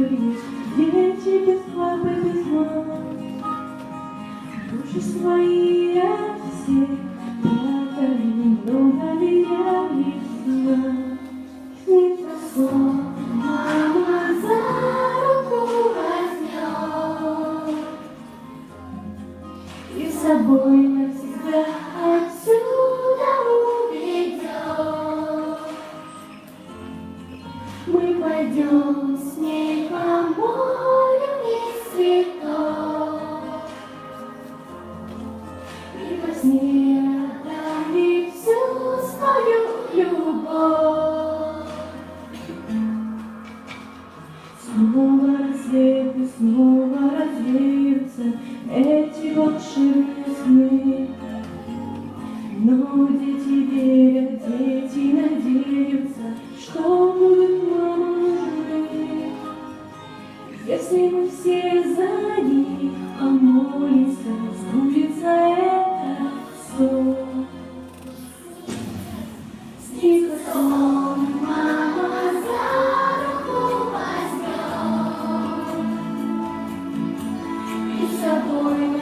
гордые, дети без папы, без мамы. Души свои от всех прятали, немного ли я их знаю. Снится мама за возьмет и с собой навсегда отсюда уведет. Мы пойдем с ней Но дети верят, дети надеются, Мы все за них помолимся, сбудется этот сон. Снится сон, мама за руку возьмет, и с собой